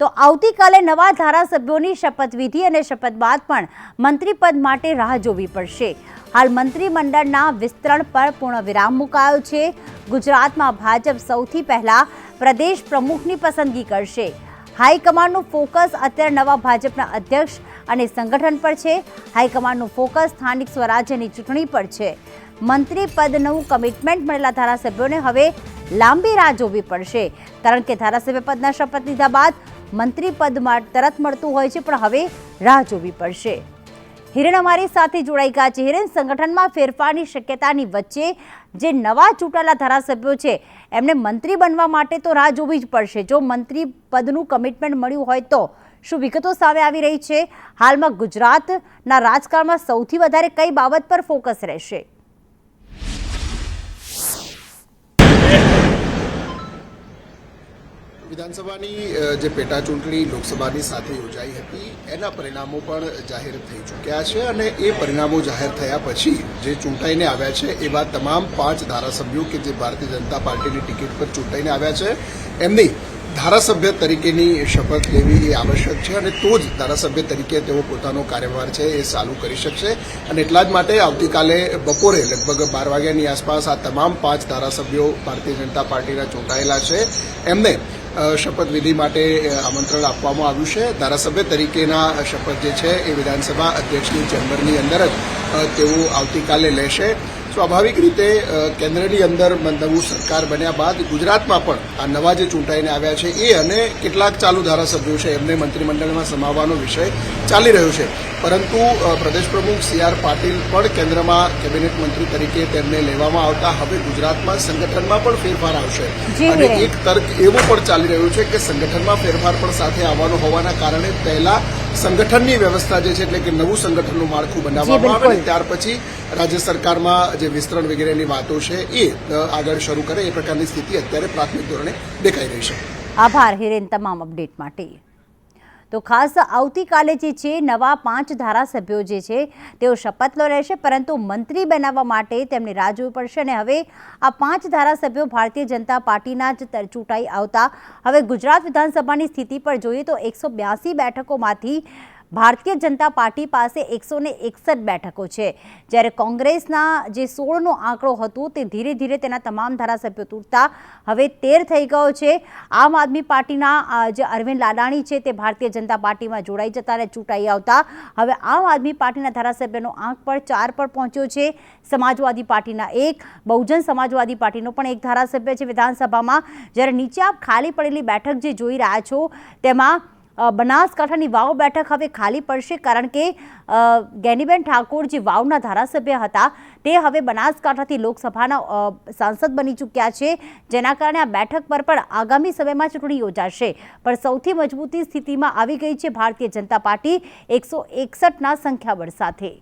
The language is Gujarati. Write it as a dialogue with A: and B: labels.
A: તો આવતીકાલે નવા ધારાસભ્યોની શપથવિધિ અને શપથ બાદ પણ મંત્રીપદ માટે રાહ જોવી પડશે. હાલ મંત્રીમંડળના વિસ્તરણ પર પૂર્ણ વિરામ મુકાયો છે. ગુજરાતમાં ભાજપ સૌથી પહેલા પ્રદેશ પ્રમુખની પસંદગી કરશે. હાઈકમાન્ડનું ફોકસ અત્યારે નવા ભાજપના અધ્યક્ષ અને સંગઠન પર છે. હાઈકમાન્ડનું ફોકસ સ્થાનિક સ્વરાજ્યની ચૂંટણી પર છે. મંત્રી પદનું કમિટમેન્ટ મળેલા ધારાસભ્યોને હવે લાંબી રાહ જોવી પડશે. કારણ કે ધારાસભ્ય પદના શપથ લીધા બાદ મંત્રી પદ તરત મળતું હોય છે, પણ હવે રાહ જોવી પડશે. હિરેન અમારી સાથે જોડાઈ ગયા છે. હિરેન, સંગઠનમાં ફેરફારની શક્યતાની વચ્ચે જે નવા ચૂંટાયેલા ધારાસભ્યો છે, એમને મંત્રી બનવા માટે તો રાહ જોવી જ પડશે. જો મંત્રી પદનું કમિટમેન્ટ મળ્યું હોય તો શું વિગતો સામે આવી રહી છે? હાલમાં ગુજરાતના રાજકારણમાં સૌથી વધારે કઈ બાબત પર ફોકસ રહેશે?
B: વિધાનસભાની જે પેટા ચૂંટણી લોકસભાની સાથે યોજાઈ હતી, એના પરિણામો પણ જાહેર થઈ ચૂક્યા છે અને એ પરિણામો જાહેર થયા પછી જે ચૂંટાઈને આવ્યા છે, એવા તમામ પાંચ ધારાસભ્યો કે જે ભારતીય જનતા પાર્ટીની ટિકિટ પર ચૂંટાઈને આવ્યા છે, એમની ધારાસભ્ય તરીકેની શપથ લેવી એ આવશ્યક છે અને તો જ ધારાસભ્ય તરીકે તેઓ પોતાનો કાર્યભાર છે એ ચાલુ કરી શકશે. અને એટલા જ માટે આવતીકાલે બપોરે લગભગ બાર વાગ્યાની આસપાસ આ તમામ પાંચ ધારાસભ્યો ભારતીય જનતા પાર્ટીના ચૂંટાયેલા છે. એમને શપથવિધિ માટે આમંત્રણ આપવામાં આવ્યું છે. ધારાસભ્ય તરીકેના શપથ જે છે એ વિધાનસભા અધ્યક્ષની ચેમ્બરની અંદર જ તેઓ આવતીકાલે લેશે. સ્વાભાવિક રીતે કેન્દ્રની અંદર નવું સરકાર બન્યા બાદ ગુજરાતમાં પણ આ નવા જે ચૂંટાઈને આવ્યા છે એ અને કેટલાક ચાલુ ધારાસભ્યો છે એમને મંત્રીમંડળમાં સમાવવાનો વિષય ચાલી રહ્યો છે. પરંતુ પ્રદેશ પ્રમુખ સી આર પાટીલ પણ કેન્દ્રમાં કેબિનેટ મંત્રી તરીકે તેમને લેવામાં આવતા હવે ગુજરાતમાં સંગઠનમાં પણ ફેરફાર આવશે. અને એક તર્ક એવો પણ ચાલી રહ્યું છે કે સંગઠનમાં ફેરફાર પણ સાથે આવવાનો હોવાના કારણે પહેલા સંગઠનની વ્યવસ્થા જે છે એટલે કે નવું સંગઠનનું માળખું બનાવવામાં આવે અને ત્યાર પછી રાજ્ય સરકારમાં જે વિસ્તરણ વગેરેની વાતો છે એ આગળ શરૂ કરે એ પ્રકારની સ્થિતિ અત્યારે પ્રાથમિક ધોરણે દેખાઈ રહી છે.
A: આભાર હિરેન તમામ અપડેટ માટે. તો ખાસ આવતીકાલે જે છે, નવા પાંચ ધારાસભ્યો જે છે, તેઓ શપથ લો રહેશે. પરંતુ મંત્રી બનાવવા માટે તેમને રાહ જોવી પડશે અને હવે આ પાંચ ધારાસભ્યો ભારતીય જનતા પાર્ટીના જ ચૂંટાઈ આવતા. હવે ગુજરાત વિધાનસભાની સ્થિતિ પર જોઈએ તો એકસો બ્યાસી બેઠકોમાંથી ભારતીય જનતા પાર્ટી પાસે એકસો ને એકસઠ બેઠકો છે. જ્યારે કોંગ્રેસના જે સોળનો આંકડો હતો તે ધીરે ધીરે તેના તમામ ધારાસભ્યો તૂટતા હવે તેર થઈ ગયો છે. આમ આદમી પાર્ટીના જે અરવિંદ લાડાણી છે તે ભારતીય જનતા પાર્ટીમાં જોડાઈ જતા અને ચૂંટાઈ આવતા. હવે આમ આદમી પાર્ટીના ધારાસભ્યનો આંક પર ચાર પર પહોંચ્યો છે. સમાજવાદી પાર્ટીના એક, બહુજન સમાજવાદી પાર્ટીનો પણ એક ધારાસભ્ય છે વિધાનસભામાં. જ્યારે નીચે આપ ખાલી પડેલી બેઠક જે જોઈ રહ્યા છો, તેમાં બનાસકાંઠાની વાવ બેઠક હવે ખાલી પડશે કારણ કે ગેનીબેન ઠાકોર જે વાવના ધારાસભ્ય હતા, તે હવે બનાસકાંઠાથી લોકસભાના સાંસદ બની ચૂક્યા છે. જેના કારણે આ બેઠક પર પણ આગામી સમયમાં ચૂંટણી યોજાશે. પણ સૌથી મજબૂતી સ્થિતિમાં આવી ગઈ છે ભારતીય જનતા પાર્ટી એકસો એકસઠના સંખ્યાબળ સાથે.